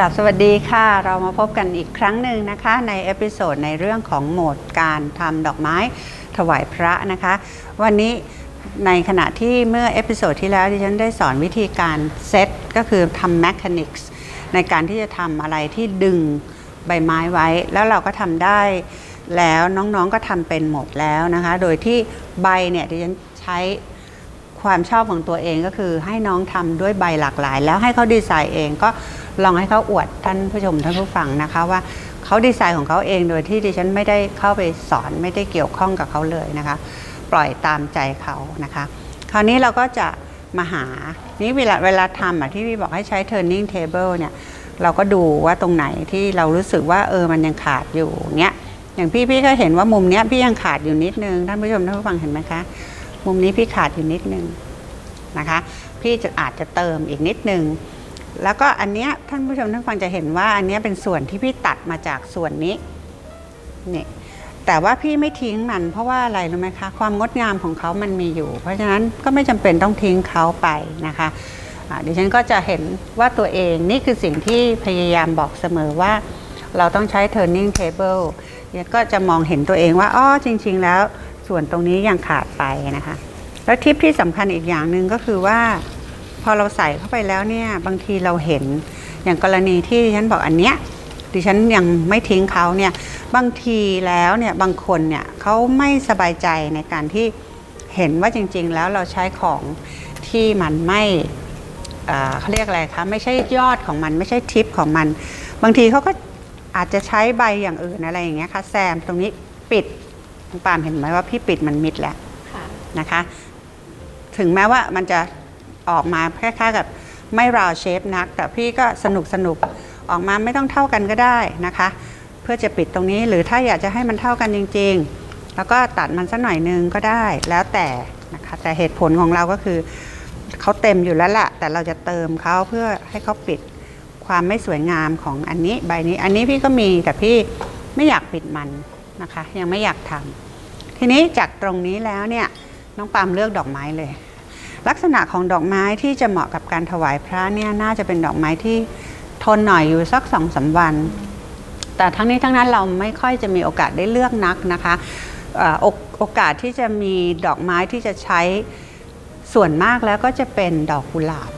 กลับสวัสดีค่ะ เรามาพบกันอีกครั้งหนึ่งนะคะ ในเอพิโซดในเรื่องของโหมดการทำดอกไม้ถวายพระนะคะ วันนี้ในขณะที่เมื่อเอพิโซดที่แล้วที่ฉันได้สอนวิธีการเซตก็คือทำ mechanics ในการที่จะทำอะไรที่ดึงใบไม้ไว้ แล้วเราก็ทำได้แล้วน้องๆก็ทำเป็นหมดแล้วนะคะ โดยที่ใบเนี่ยที่ฉันใช้ความชอบของตัวเองก็คือให้น้องทำด้วยใบหลากหลาย แล้วให้เขาดีไซน์เองก็ ลองให้เขาอวดท่านผู้ชมท่านผู้ฟังนะคะว่าเขาดีไซน์ของเขาเองโดยที่ดิฉันไม่ได้เข้าไปสอนไม่ได้เกี่ยวข้องกับเขาเลยนะคะ ปล่อยตามใจเขานะคะ คราวนี้เราก็จะมาหานี่เวลาเวลาทำอะที่พี่บอกให้ใช้ turning table เนี่ยเราก็ดูว่าตรงไหนที่เรารู้สึกว่าเออมันยังขาดอยู่เนี้ยอย่างพี่พี่ก็เห็นว่ามุมเนี้ยพี่ยังขาดอยู่นิดนึงท่านผู้ชมท่านผู้ฟังเห็นไหมคะมุมนี้พี่ขาดอยู่นิดนึงนะคะ พี่จะอาจจะเติมอีกนิดนึง แล้วก็อันเนี้ยท่านผู้ชมท่านฟังจะเห็นว่าอันเนี้ยเป็นส่วนที่พี่ตัดมาจากส่วนนี้นี่แต่ว่าพี่ไม่ทิ้งมัน เพราะว่าอะไรรู้ไหมคะความงดงามของเขามันมีอยู่ เพราะฉะนั้นก็ไม่จำเป็นต้องทิ้งเขาไปนะคะดิฉันก็จะเห็นว่าตัวเองนี่คือสิ่งที่พยายามบอกเสมอว่า เราต้องใช้ turning table เนี่ยก็จะมองเห็นตัวเองว่าอ๋อจริง ๆ แล้วส่วนตรงนี้ยังขาดไปนะคะ แล้วทิปที่สำคัญอีกอย่างหนึ่งก็คือว่า อเราใส่เข้าไปแล้วเนี่ยบางทีเราเห็นอย่างกรณีที่ฉันบอกอันเนี้ยดิฉันยังไม่ทิ้งเขาเนี่ยบางทีแล้วเนี่ยบางคนเนี่ยเขาไม่สบายใจในการที่เห็นว่าจริง ๆ แล้วเราใช้ของที่มันไม่เขาเรียกอะไรคะไม่ใช่ยอดของมันไม่ใช่ทิปของมัน บางทีเขาก็อาจจะใช้ใบอย่างอื่นอะไรอย่างเงี้ยค่ะแซมตรงนี้ปิดปามเห็นไหมว่าพี่ปิดมันมิดแล้วะนะคะ ถึงแม้ว่ามันจะ ออกมาคล้ายๆกับไม่ราวเชฟนัก แต่พี่ก็สนุกสนุกออกมาไม่ต้องเท่ากันก็ได้นะคะ เพื่อจะปิดตรงนี้หรือถ้าอยากจะให้มันเท่ากันจริง ๆ แล้วก็ตัดมันสักหน่อยนึงก็ได้แล้วแต่นะคะแต่เหตุผลของเราก็คือเขาเต็มอยู่แล้วละแต่เราจะเติมเขาเพื่อให้เขาปิดความไม่สวยงามของอันนี้ใบนี้ อันนี้พี่ก็มีแต่พี่ไม่อยากปิดมันนะคะ ยังไม่อยากทำทีนี้จากตรงนี้แล้วเนี่ยน้องปามเลือกดอกไม้เลย ลักษณะของดอกไม้ที่จะเหมาะกับการถวายพระเนี่ยน่าจะเป็นดอกไม้ที่ทนหน่อยอยู่สักสองสาวัน แต่ทั้งนี้ทั้งนั้นเราไม่ค่อยจะมีโอกาสได้เลือกนักนะคะเอ่อโอโอกาสที่จะมีดอกไม้ที่จะใช้ส่วนมากแล้วก็จะเป็นดอกกุหลาบ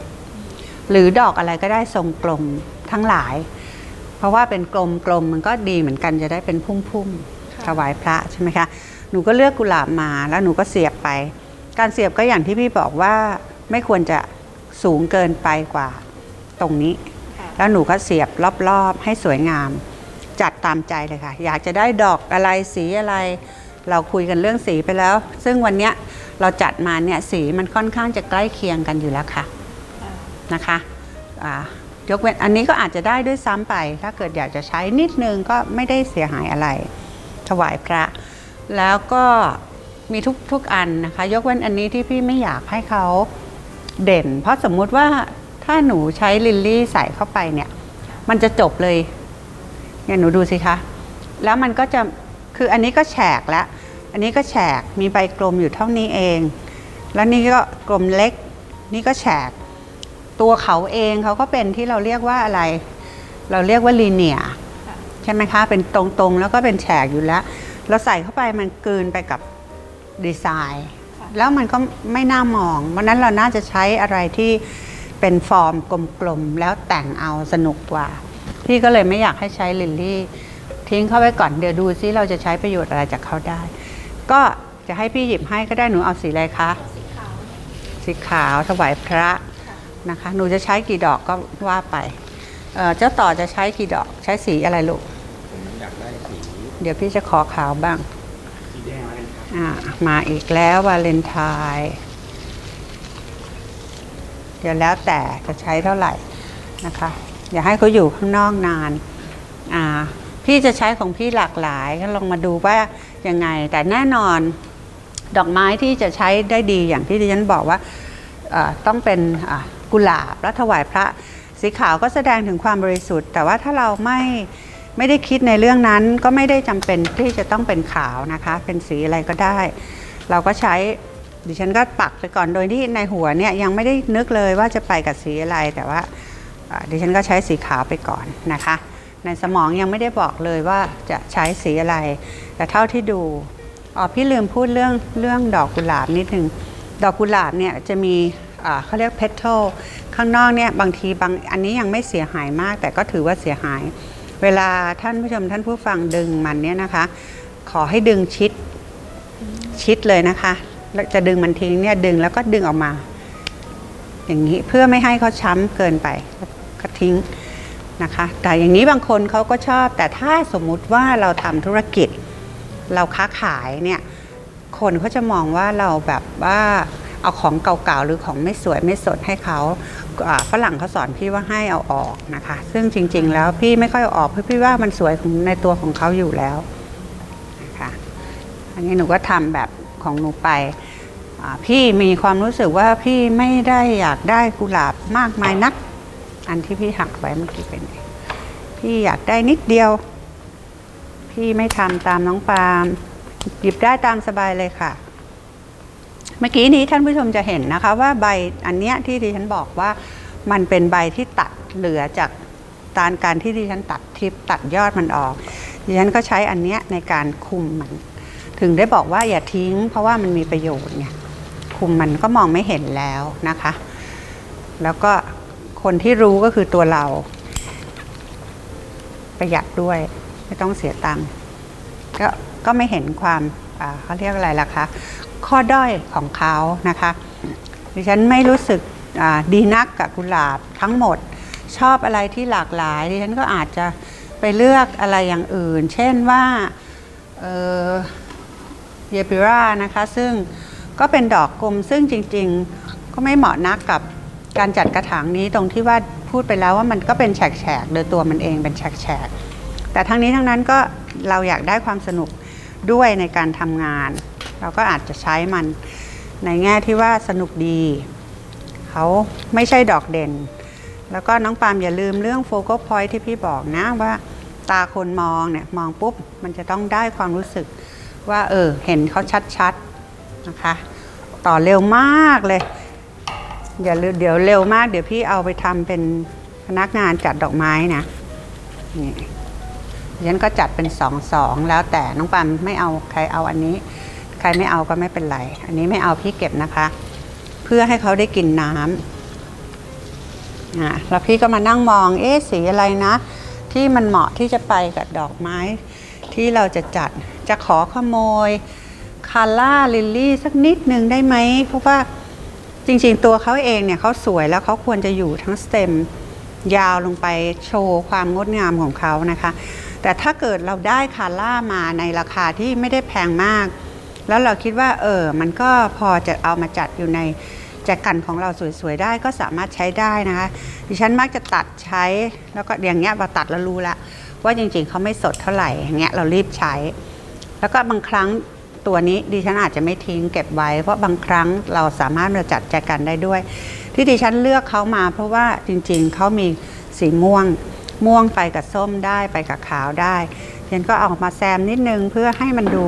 หรือดอกอะไรก็ได้ทรงกลมทั้งหลาย เพราะว่าเป็นกลมกลมๆมันก็ดีเหมือนกันจะได้เป็นพุ่มๆถวายพระใช่ไหมคะหนูก็เลือกกุหลาบมาแล้วหนูก็เสียบไป การเสียบก็อย่างที่พี่บอกว่าไม่ควรจะสูงเกินไปกว่าตรงนี้ค่ะแล้วหนูก็เสียบรอบๆให้สวยงาม จัดตามใจเลยค่ะ อยากจะได้ดอกอะไรสีอะไร เราคุยกันเรื่องสีไปแล้ว ซึ่งวันเนี้ยเราจัดมาเนี่ยสีมันค่อนข้างจะใกล้เคียงกันอยู่แล้วค่ะค่ะนะคะอ่ายกเว้นอันนี้ก็อาจจะได้ด้วยซ้ำไป ถ้าเกิดอยากจะใช้นิดนึงก็ไม่ได้เสียหายอะไร ถวายพระ แล้วก็ มีทุกทุกอันนะคะ ยกเว้นอันนี้ที่พี่ไม่อยากให้เขาเด่น เพราะสมมุติว่าถ้าหนูใช้ลิลลี่ใส่เข้าไปเนี่ย มันจะจบเลยเนี่ยหนูดูสิคะ แล้วมันก็จะคืออันนี้ก็แฉกแล้ว อันนี้ก็แฉกมีใบกลมอยู่เท่านี้เอง แล้วนี่ก็กลมเล็ก นี่ก็แฉก ตัวเขาเองเขาก็เป็นที่เราเรียกว่าอะไร เราเรียกว่าลีเนียใช่ไหมคะ เป็นตรงๆ แล้วก็เป็นแฉกอยู่แล้ว เราใส่เข้าไปมันกลืนไปกับ ดีไซน์ แล้วมันก็ไม่น่ามอง เพราะฉะนั้นเราน่าจะใช้อะไรที่เป็นฟอร์มกลมๆ แล้วแต่งเอาสนุกกว่า พี่ก็เลยไม่อยากให้ใช้ลิลลี่ทิ้งเข้าไว้ก่อนเดี๋ยวดูซิเราจะใช้ประโยชน์อะไรจากเขาได้ ก็จะให้พี่หยิบให้ก็ได้หนูเอาสีอะไรคะสีขาวสีขาวถวายพระค่ะนะคะ หนูจะใช้กี่ดอกก็ว่าไปเอ่อเจ้าต่อจะใช้กี่ดอกใช้สีอะไรลูกผมอยากได้สีเดี๋ยวพี่จะขอขาวบ้างสีแดง มาอีกแล้ววาเลนไทน์เดี๋ยวแล้วแต่จะใช้เท่าไหร่นะคะ อย่าให้เขาอยู่ข้างนอกนานอ่าพี่จะใช้ของพี่หลากหลายก็ลองมาดูว่ายังไง แต่แน่นอนดอกไม้ที่จะใช้ได้ดีอย่างที่ดิฉันบอกว่าต้องเป็นกุหลาบและถวายพระสีขาวก็แสดงถึงความบริสุทธิ์ แต่ว่าถ้าเราไม่ ไม่ได้คิดในเรื่องนั้นก็ไม่ได้จำเป็นที่จะต้องเป็นขาวนะคะ เป็นสีอะไรก็ได้ เราก็ใช้ดิฉันก็ปักไปก่อนโดยที่ในหัวเนี่ยยังไม่ได้นึกเลยว่าจะไปกับสีอะไรแต่ว่าอ่าดิฉันก็ใช้สีขาวไปก่อนนะคะ ในสมองยังไม่ได้บอกเลยว่าจะใช้สีอะไร แต่เท่าที่ดูอ๋อพี่ลืมพูดเรื่องเรื่องดอกกุหลาบนิดนึงดอกกุหลาบเนี่ยจะมีอ่าเขาเรียกเพทเทลข้างนอกเนี่ยบางทีบางอันนี้ยังไม่เสียหายมาก แต่ก็ถือว่าเสียหาย เวลาท่านผู้ชมท่านผู้ฟังดึงมันเนี่ยนะคะ ขอให้ดึงชิดชิดเลยนะคะแล้วจะดึงมันทิ้งเนี่ยดึงแล้วก็ดึงออกมา อย่างนี้เพื่อไม่ให้เขาช้ำเกินไปก็ทิ้งนะคะ แต่อย่างนี้บางคนเขาก็ชอบ แต่ถ้าสมมุติว่าเราทำธุรกิจ เราค้าขายเนี่ยคนเขาจะมองว่าเราแบบว่า เอาของเก่าๆหรือของไม่สวยไม่สดให้เขาฝรั่งเขาสอนพี่ว่าให้เอาออกนะคะ ซึ่งจริง ๆ แล้วพี่ไม่ค่อยออกเพราะพี่ว่ามันสวยของในตัวของเขาอยู่แล้วนะคะอันนี้หนูก็ทำแบบของหนูไปพี่มีความรู้สึกว่าพี่ไม่ได้อยากได้กุหลาบมากมายนัก อันที่พี่หักไว้เมื่อกี้เป็นพี่อยากได้นิดเดียว พี่ไม่ทำตามน้องปาล์มหยิบได้ตามสบายเลยค่ะ เมื่อกี้นี้ท่านผู้ชมจะเห็นนะคะว่าใบอันเนี้ยที่ดิฉันบอกว่ามันเป็นใบที่ตัดเหลือจากตานการที่ดิฉันตัดทิปตัดยอดมันออก ดิฉันก็ใช้อันเนี้ยในการคุมมัน ถึงได้บอกว่าอย่าทิ้ง เพราะว่ามันมีประโยชน์ไงคุมมันก็มองไม่เห็นแล้วนะคะ แล้วก็คนที่รู้ก็คือตัวเรา ประหยัดด้วยไม่ต้องเสียตังค์ก็ก็ไม่เห็นความ เขาเรียกอะไรล่ะคะข้อด้อยของเขานะคะดิฉันไม่รู้สึกดีนักกับกุหลาบทั้งหมด ชอบอะไรที่หลากหลายดิฉันก็อาจจะไปเลือกอะไรอย่างอื่น เช่นว่าเยปิรานะคะซึ่งก็เป็นดอกกลมซึ่งจริงๆ ก็ไม่เหมาะนักกับการจัดกระถางนี้ตรงที่ว่าพูดไปแล้วว่ามันก็เป็นแฉกๆโดยตัวมันเองเป็นแฉกๆแต่ทั้งนี้ทั้งนั้นก็เราอยากได้ความสนุก ด้วยในการทำงาน เราก็อาจจะใช้มันในแง่ที่ว่าสนุกดี เขาไม่ใช่ดอกเด่น แล้วก็น้องปาล์มอย่าลืมเรื่องโฟกัสพอยท์ที่พี่บอกนะว่าตาคนมองเนี่ยมองปุ๊บ มันจะต้องได้ความรู้สึกว่า เออ เห็นเขาชัดๆนะคะ ต่อเร็วมากเลยอย่าลืมเดี๋ยวเร็วมาก เดี๋ยวพี่เอาไปทำเป็นพนักงานจัดดอกไม้นะนี่ ฉันก็จัดเป็นสองสองแล้วแต่น้องปันไม่เอาใครเอาอันนี้ ใครไม่เอาก็ไม่เป็นไร อันนี้ไม่เอาพี่เก็บนะคะ เพื่อให้เขาได้กินน้ำอะแล้วพี่ก็มานั่งมองเอ๊ะสีอะไรนะ ที่มันเหมาะที่จะไปกับดอกไม้ ที่เราจะจัดจะขอขโมยคาร่าลิลลี่สักนิดนึงได้ไหมเพราะว่าจริงๆ ตัวเขาเองเนี่ยเขาสวยแล้วเขาควรจะอยู่ทั้งสเต็มยาวลงไปโชว์ความงดงามของเขานะคะ แต่ถ้าเกิดเราได้คาร่ามาในราคาที่ไม่ได้แพงมาก แล้วเราคิดว่าเออมันก็พอจะเอามาจัดอยู่ในแจกันของเราสวยๆได้ก็สามารถใช้ได้นะคะ ดิฉันมักจะตัดใช้แล้วก็อย่างเงี้ยพอตัดแล้วรู้ละว่าจริงๆเขาไม่สดเท่าไหร่อย่างเงี้ยเรารีบใช้ แล้วก็บางครั้งตัวนี้ดิฉันอาจจะไม่ทิ้งเก็บไว้ เพราะบางครั้งเราสามารถมาจัดแจกันได้ด้วย ที่ดิฉันเลือกเขามาเพราะว่าจริงๆเขามีสีม่วง ม่วงไปกับส้มได้ไปกับขาวได้ดิฉันก็เอามาแซมนิดนึงเพื่อให้มันดู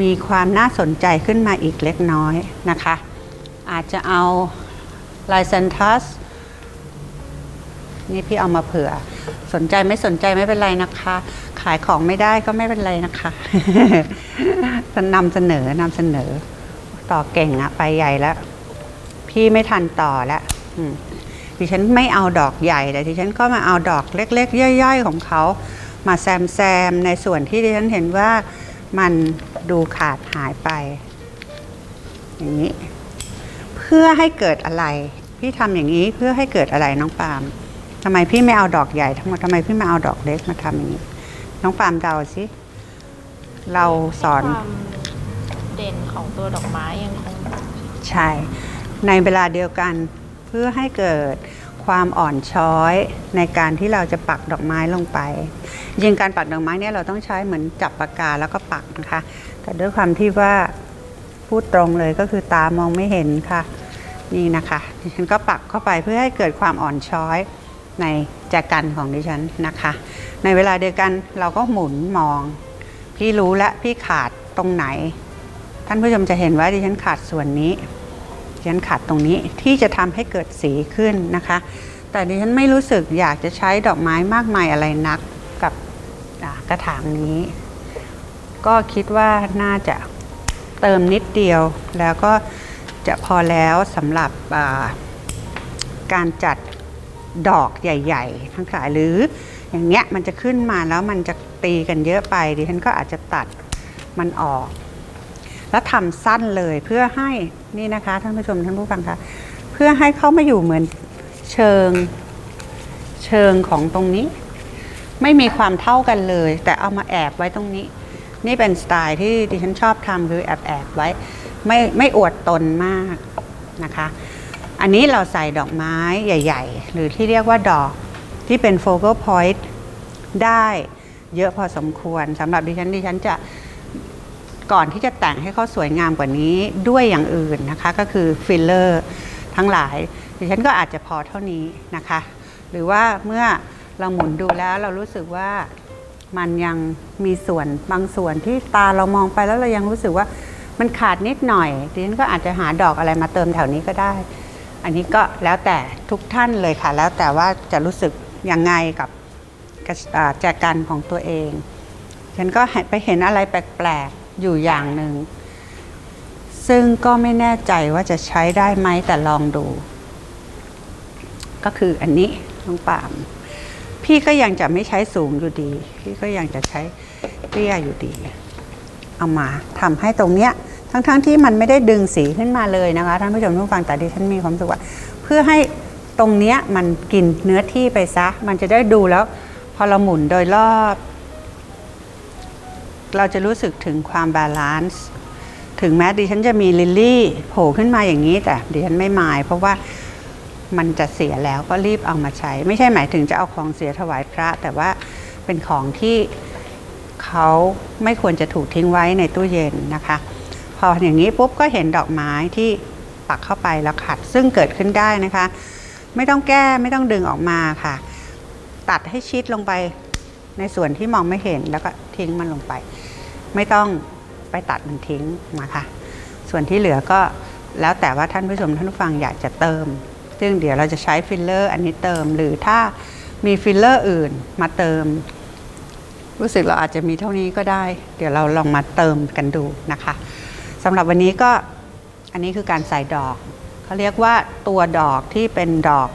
มีความน่าสนใจขึ้นมาอีกเล็กน้อยนะคะ อาจจะเอาลายเซนทัสนี่พี่เอามาเผื่อ สนใจไม่สนใจไม่เป็นไรนะคะ ขายของไม่ได้ก็ไม่เป็นไรนะคะนำเสนอนำเสนอ ต่อเก่งอะไปใหญ่แล้ว พี่ไม่ทันต่อแล้ว ดิฉันไม่เอาดอกใหญ่แต่ดิฉันก็มาเอาดอกเล็ก ๆ ย่อยๆ ของเขา มาแซมแซมๆในส่วนที่ดิฉันเห็นว่ามันดูขาดหายไป อย่างนี้ เพื่อให้เกิดอะไร พี่ทำอย่างนี้เพื่อให้เกิดอะไรน้องปาล์มทำไมพี่ไม่เอาดอกใหญ่ทั้งหมดทำไมพี่ไม่เอาดอกเล็กมาทำอย่างนี้ น้องปาล์มเดาสิเราสอนความเด่นของตัวดอกไม้ยังคง ใช่ ในเวลาเดียวกันเพื่อให้เกิดความอ่อนช้อยในการที่เราจะปักดอกไม้ลงไปจริงการปักดอกไม้เนี่ยเราต้องใช้เหมือนจับปากกาแล้วก็ปักนะคะ แต่ด้วยความที่ว่าพูดตรงเลยก็คือตามองไม่เห็นค่ะ นี่นะคะดิฉันก็ปักเข้าไปเพื่อให้เกิดความอ่อนช้อยในแจกันของดิฉันนะคะ ในเวลาเดียวกันเราก็หมุนมอง พี่รู้และพี่ขาดตรงไหน ท่านผู้ชมจะเห็นว่าดิฉันขาดส่วนนี้ ดิฉันขาดตรงนี้ที่จะทำให้เกิดสีขึ้นนะคะ แต่ดิฉันไม่รู้สึกอยากจะใช้ดอกไม้มากมายอะไรนักกับกระถางนี้ ก็คิดว่าน่าจะเติมนิดเดียวแล้วก็จะพอแล้วสำหรับาการจัดดอกใหญ่ ๆ ทั้งหลายหรืออย่างเงี้ยมันจะขึ้นมาแล้วมันจะตีกันเยอะไปดิฉันก็อาจจะตัดมันออก แล้วทำสั้นเลยเพื่อให้นี่นะคะท่านผู้ชมท่านผู้ฟังคะเพื่อให้เขามาอยู่เหมือนเชิงเชิงของตรงนี้ ไม่มีความเท่ากันเลย แต่เอามาแอบไว้ตรงนี้ นี่เป็นสไตล์ที่ดิฉันชอบทำคือแอบแอบไว้ไม่ไม่อวดตนมากนะคะ อันนี้เราใส่ดอกไม้ใหญ่ ๆ หรือที่เรียกว่าดอกที่เป็นโฟกัสพอยต์ได้เยอะพอสมควรสำหรับดิฉันดิฉันจะ ก่อนที่จะแต่งให้เขาสวยงามกว่านี้ด้วยอย่างอื่นนะคะ ก็คือฟิลเลอร์ทั้งหลายดิฉันก็อาจจะพอเท่านี้นะคะ หรือว่าเมื่อเราหมุนดูแล้วเรารู้สึกว่ามันยังมีส่วนบางส่วนที่ตาเรามองไปแล้วเรายังรู้สึกว่ามันขาดนิดหน่อยดิฉันก็อาจจะหาดอกอะไรมาเติมแถวนี้ก็ได้ อันนี้ก็แล้วแต่ทุกท่านเลยค่ะ แล้วแต่ว่าจะรู้สึกยังไงกับกระอ่าแจกันของตัวเอง ฉันก็ไปเห็นอะไรแปลกๆ อยู่อย่างหนึ่ง ซึ่งก็ไม่แน่ใจว่าจะใช้ได้ไหมแต่ลองดู ก็คืออันนี้น้องปาม พี่ก็ยังจะไม่ใช้สูงอยู่ดี พี่ก็ยังจะใช้เตี้ยอยู่ดี เอามาทำให้ตรงเนี้ยทั้งๆที่มันไม่ได้ดึงสีขึ้นมาเลยนะคะท่านผู้ชมทุกฟังแต่ดิฉันมีความสึกว่า เพื่อให้ตรงเนี้ยมันกินเนื้อที่ไปซะ มันจะได้ดูแล้ว พอเราหมุนโดยรอบ เราจะรู้สึกถึงความบาลานซ์ถึงแม้ดิฉันจะมีลิลลี่โผล่ขึ้นมาอย่างนี้แต่ดิฉันไม่หมาย เพราะว่ามันจะเสียแล้วก็รีบเอามาใช้ ไม่ใช่หมายถึงจะเอาของเสียถวายพระ แต่ว่าเป็นของที่เขาไม่ควรจะถูกทิ้งไว้ในตู้เย็นนะคะ พออย่างนี้ปุ๊บก็เห็นดอกไม้ที่ปักเข้าไปแล้วขัด ซึ่งเกิดขึ้นได้นะคะ ไม่ต้องแก้ไม่ต้องดึงออกมาค่ะ ตัดให้ชิดลงไป ในส่วนที่มองไม่เห็นแล้วก็ทิ้งมันลงไป ไม่ต้องไปตัดมันทิ้งนะคะส่วนที่เหลือก็แล้วแต่ว่าท่านผู้ชมท่านผู้ฟังอยากจะเติม ซึ่งเดี๋ยวเราจะใช้ฟิลเลอร์อันนี้เติม หรือถ้ามีฟิลเลอร์อื่นมาเติม รู้สึกเราอาจจะมีเท่านี้ก็ได้ เดี๋ยวเราลองมาเติมกันดูนะคะสำหรับวันนี้ก็อันนี้คือการใส่ดอกเขาเรียกว่าตัวดอกที่เป็นดอก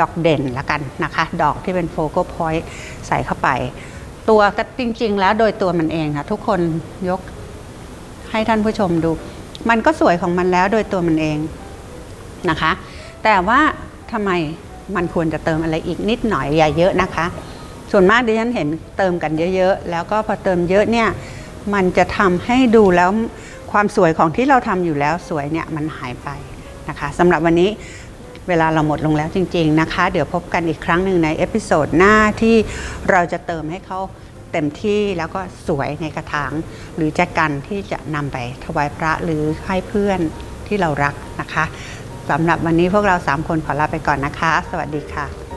ดอกเด่นละกันนะคะ ดอกที่เป็นโฟกัสพอยต์ใส่เข้าไป ตัวก็จริง ๆ แล้วโดยตัวมันเองค่ะ ทุกคนยกให้ท่านผู้ชมดู มันก็สวยของมันแล้วโดยตัวมันเองนะคะ แต่ว่าทำไมมันควรจะเติมอะไรอีกนิดหน่อยอย่าเยอะนะคะ ส่วนมากดิฉันเห็นเติมกันเยอะๆ แล้วก็พอเติมเยอะเนี่ยมันจะทำให้ดูแล้วความสวยของที่เราทำอยู่แล้วสวยเนี่ยมันหายไปนะคะสำหรับวันนี้ เวลาเราหมดลงแล้วจริง ๆนะคะ เดี๋ยวพบกันอีกครั้งหนึ่งในเอพิโซดหน้าที่เราจะเติมให้เขาเต็มที่แล้วก็สวยในกระถาง หรือแจกันที่จะนำไปถวายพระหรือให้เพื่อนที่เรารักนะคะสำหรับวันนี้พวกเราสามคนขอลาไปก่อนนะคะ สวัสดีค่ะ